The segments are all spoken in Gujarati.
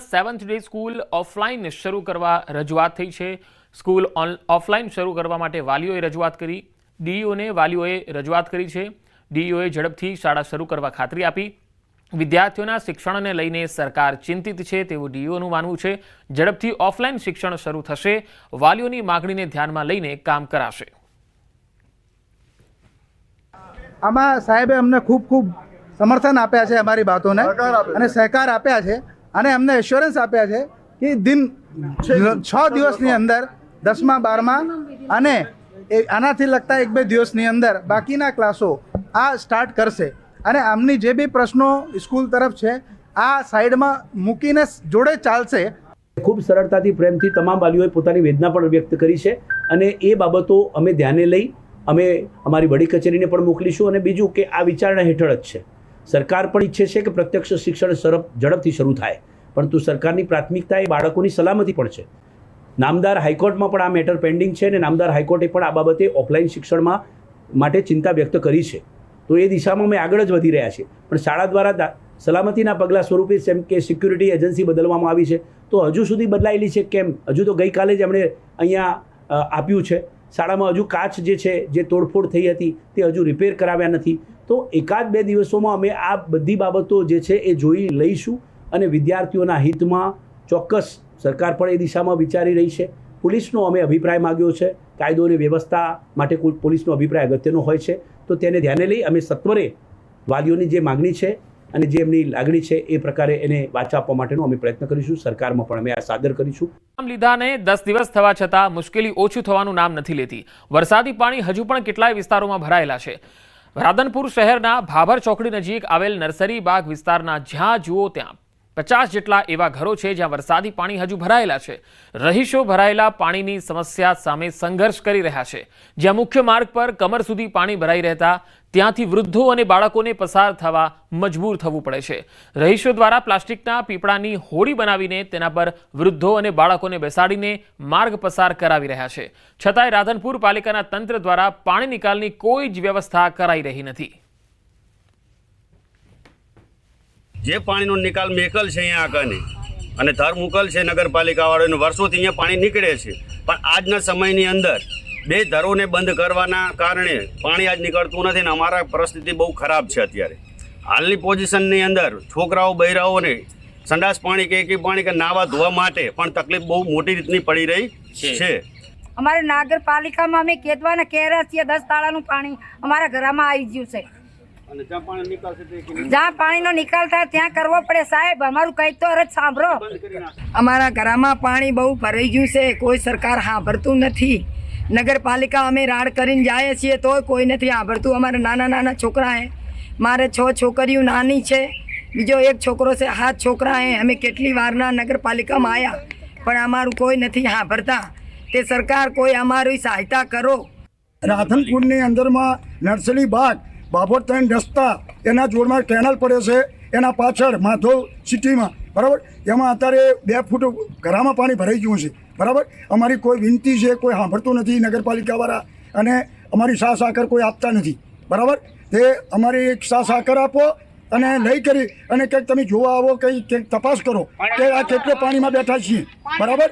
સેવન્થ ડે સ્કૂલ ઓફલાઈન શરૂ કરવા રજૂઆત થઈ છે. સ્કૂલ ઓન ઓફલાઈન શરૂ કરવા માટે વાલીઓએ રજૂઆત કરી. ડીઈઓને વાલીઓએ રજૂઆત કરી છે. ડીઈઓએ ઝડપથી શાળા શરૂ કરવા ખાતરી આપી. વિદ્યાર્થીઓના શિક્ષણને લઈને સરકાર ચિંતિત છે તેવું ડીઈઓનું માનવું છે. ઝડપથી ઓફલાઈન શિક્ષણ શરૂ થશે. વાલીઓની માગણીને ધ્યાનમાં લઈને કામ કરાશે. આમાં સાહેબે અમને ખૂબ ખૂબ સમર્થન આપ્યા છે અમારી બાતોને અને સહકાર આપ્યા છે. અને અમને એશ્યોરન્સ આપ્યા છે કે દિન છ દિવસની અંદર, દસમા, બારમા અને આનાથી લગતા એક બે દિવસની અંદર બાકીના ક્લાસો આ સ્ટાર્ટ કરશે. અને આમની જે બી પ્રશ્નો સ્કૂલ તરફ છે, આ સાઈડમાં મૂકીને જોડે ચાલશે. ખૂબ સરળતાથી, પ્રેમથી તમામ વાલીઓએ પોતાની વેદના પણ વ્યક્ત કરી છે અને એ બાબતો અમે ધ્યાને લઈ અમે અમારી વડી કચેરીને પણ મોકલીશું અને બીજું કે આ વિચારણા હેઠળ જ છે. સરકાર પણ ઈચ્છે છે કે પ્રત્યક્ષ શિક્ષણ સરફ ઝડપથી શરૂ થાય. પરંતુ સરકારની પ્રાથમિકતા એ બાળકોની સલામતી પણ છે. નામદાર હાઈકોર્ટમાં પણ આ મેટર પેન્ડિંગ છે અને નામદાર હાઈકોર્ટે પણ આ બાબતે ઓફલાઈન શિક્ષણમાં માટે ચિંતા વ્યક્ત કરી છે. તો એ દિશામાં અમે આગળ જ વધી રહ્યા છીએ. પણ શાળા દ્વારા સલામતીના પગલાં સ્વરૂપે જેમ કે સિક્યુરિટી એજન્સી બદલવામાં આવી છે, તો હજુ સુધી બદલાયેલી છે કેમ? હજુ તો ગઈકાલે જ એમણે અહીંયા આપ્યું છે. શાળામાં હજુ કાચ જે છે, જે તોડફોડ થઈ હતી, તે હજુ રિપેર કરાવ્યા નથી. તો એકાદ બે દિવસોમાં અમે આ બધી બાબતો જે છે એ જોઈ લઈશું અને વિદ્યાર્થીઓના હિતમાં ચોક્કસ સરકાર પણ એ દિશામાં વિચારી રહી છે. પોલીસનો અમે અભિપ્રાય માગ્યો છે. કાયદો અને વ્યવસ્થા માટે પોલીસનો અભિપ્રાય અગત્યનો હોય છે. તો તેને ધ્યાને લઈ અમે સત્વરે વાલીઓની જે માગણી છે અને જે એમની લાગણી છે એ પ્રકારે એને વાચા આપવા માટેનો અમે પ્રયત્ન કરીશું. સરકારમાં પણ અમે આ સાદર કરીશું. નામ લીધાને દસ દિવસ થવા છતાં મુશ્કેલી ઓછું થવાનું નામ નથી લેતી. વરસાદી પાણી હજુ પણ કેટલાય વિસ્તારોમાં ભરાયેલા છે. રાધનપુર શહેરના ભાભર ચોકડી નજીક આવેલ નર્સરી બાગ વિસ્તારના જ્યાં જુઓ ત્યાં પચાસ જેટલા એવા ઘરો છે જ્યાં વરસાદી પાણી હજુ ભરાયેલા છે. રહીશો ભરાયેલા પાણીની સમસ્યા સામે સંઘર્ષ કરી રહ્યા છે. જ્યાં મુખ્ય માર્ગ પર કમર સુધી પાણી ભરાઈ રહેતા, ત્યાંથી વૃદ્ધો અને બાળકોને પસાર થવા મજબૂર થવું પડે છે. રહીશો દ્વારા પ્લાસ્ટિકના પીપળાની હોડી બનાવીને તેના પર વૃદ્ધો અને બાળકોને બેસાડીને માર્ગ પસાર કરાવી રહ્યા છે. છતાંય રાધનપુર પાલિકાના તંત્ર દ્વારા પાણી નિકાલની કોઈ જ વ્યવસ્થા કરાઈ રહી નથી. જે પાણીનો નિકાલ મેકલ છે અહીંયા આગળની અને ધર મુકલ છે નગરપાલિકાવાળાને વર્ષોથી અહીંયા પાણી નીકળે છે. પણ આજના સમયની અંદર બે ધરોને બંધ કરવાના કારણે પાણી આજ નીકળતું નથી ને અમારા પરિસ્થિતિ બહુ ખરાબ છે અત્યારે. હાલની પોઝિશનની અંદર છોકરાઓ બૈરાઓને સંડાસ પાણી કે એકી પાણી કે નાવા ધોવા માટે પણ તકલીફ બહુ મોટી રીતની પડી રહી છે. અમારે નગરપાલિકામાં અમે કેદવાના કેરા છીએ દસ તાળાનું પાણી અમારા ઘરમાં આવી ગયું છે. જ્યાં પાણીનો નિકાલ થાય ત્યાં કરવો પડે સાહેબ. અમારું કંઈક તો અરજ સાંભળો. અમારા ઘરમાં પાણી બહુ ભરાઈ ગયું છે. કોઈ સરકાર સાંભળતું નથી. નગરપાલિકા અમે રાડ કરીને જઈએ છીએ તોય કોઈ નથી સાંભળતું અમારા નાના નાના છોકરા હે. મારે છ છોકરીઓ નાની છે. બીજો એક છોકરો છે હાથ છોકરા હે. અમે કેટલી વારના નગરપાલિકામાં આવ્યા પણ અમારું કોઈ નથી સાંભળતા તે સરકાર કોઈ અમારી સહાયતા કરો. રાધનપુરની અંદરમાં નર્સરી બાગ બાબોર ત્રણ રસ્તા એના જોડમાં કેનાલ પડે છે. એના પાછળ માધવ સિટીમાં બરાબર? એમાં અત્યારે બે ફૂટ ઘરામાં પાણી ભરાઈ ગયું છે બરાબર? અમારી કોઈ વિનંતી છે કોઈ સાંભળતું નથી નગરપાલિકાવાળા અને અમારી સા સાકર કોઈ આપતા નથી બરાબર? તે અમારી એક સા સાકર આપો અને લઈ કરી અને કંઈક તમે જોવા આવો કંઈ કંઈક તપાસ કરો કે આ કેટલે પાણીમાં બેઠા છીએ બરાબર?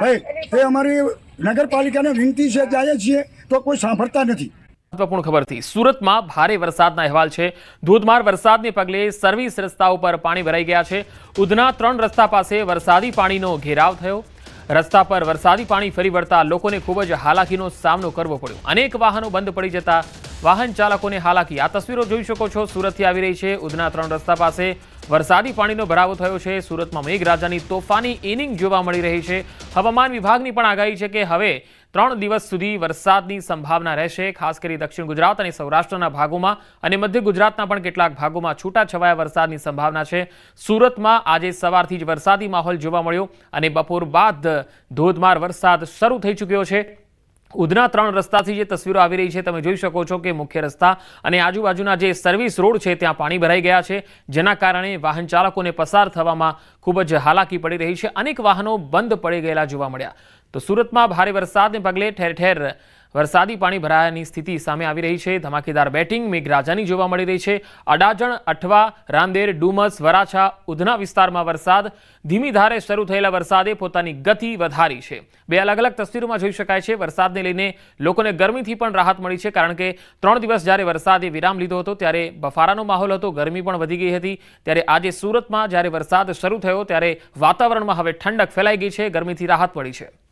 ભાઈ તે અમારી નગરપાલિકાને વિનંતી છે જાય છીએ તો કોઈ સાંભળતા નથી. મહત્વપૂર્ણ ખબરથી સુરતમાં ભારે વરસાદના અહેવાલ છે. ધોધમાર વરસાદને પગલે સર્વિસ રસ્તા ઉપર પાણી ભરાઈ ગયા છે. ઉધના ત્રણ રસ્તા પાસે વરસાદી પાણીનો ઘેરાવ થયો. રસ્તા પર વરસાદી પાણી ફરી વળતા લોકોને ખૂબ જ હાલાકીનો સામનો કરવો પડ્યો. અનેક વાહનો બંધ પડી જતા વાહન ચાલકોને હાલાકી. આ તસવીરો જોઈ શકો છો. સુરતથી આવી રહી છે ઉધના ત્રણ રસ્તા પાસે વરસાદી પાણીનો ભરાવો થયો છે. સુરતમાં મેઘરાજાની તોફાની ઇનિંગ જોવા મળી રહી છે. હવામાન વિભાગની પણ આગાહી છે કે હવે ત્રણ દિવસ સુધી વરસાદની સંભાવના રહેશે. ખાસ કરી દક્ષિણ ગુજરાત અને સૌરાષ્ટ્રના ભાગોમાં અને મધ્ય ગુજરાતના પણ કેટલાક ભાગોમાં છૂટાછવાયા વરસાદની સંભાવના છે. સુરતમાં આજે સવારથી જ વરસાદી માહોલ જોવા મળ્યો અને બપોર બાદ ધોધમાર વરસાદ શરૂ થઈ ચૂક્યો છે. ઉધના ત્રણ રસ્તાથી જે તસવીરો આવી રહી છે, તમે જોઈ શકો છો કે મુખ્ય રસ્તા અને આજુબાજુના જે સર્વિસ રોડ છે, ત્યાં પાણી ભરાઈ ગયા છે. જેના કારણે વાહન ચાલકોને પસાર થવામાં ખૂબ જ હાલાકી પડી રહી છે. અનેક વાહનો બંધ પડી ગયેલા જોવા મળ્યા. તો સુરતમાં ભારે વરસાદને પગલે ઠેર ઠેર વરસાદી પાણી ભરાયાની સ્થિતિ સામે આવી રહી છે. ધમાકેદાર બેટિંગ મેઘરાજાની જોવા મળી રહી છે. અડાજણ, અઠવા, રાંદેર, ડુમસ, વરાછા, ઉધના વિસ્તારમાં વરસાદ. ધીમી ધારે શરૂ થયેલા વરસાદે પોતાની ગતિ વધારી છે. બે અલગ અલગ તસવીરોમાં જોઈ શકાય છે, વરસાદને લઈને લોકોને ગરમીથી પણ રાહત મળી છે, કારણ કે ત્રણ દિવસ જ્યારે વરસાદે વિરામ લીધો હતો, ત્યારે બફારાનો માહોલ હતો, ગરમી પણ વધી ગઈ હતી. ત્યારે આજે સુરતમાં જ્યારે વરસાદ શરૂ થયો, ત્યારે વાતાવરણમાં હવે ઠંડક ફેલાઈ ગઈ છે, ગરમીથી રાહત મળી છે.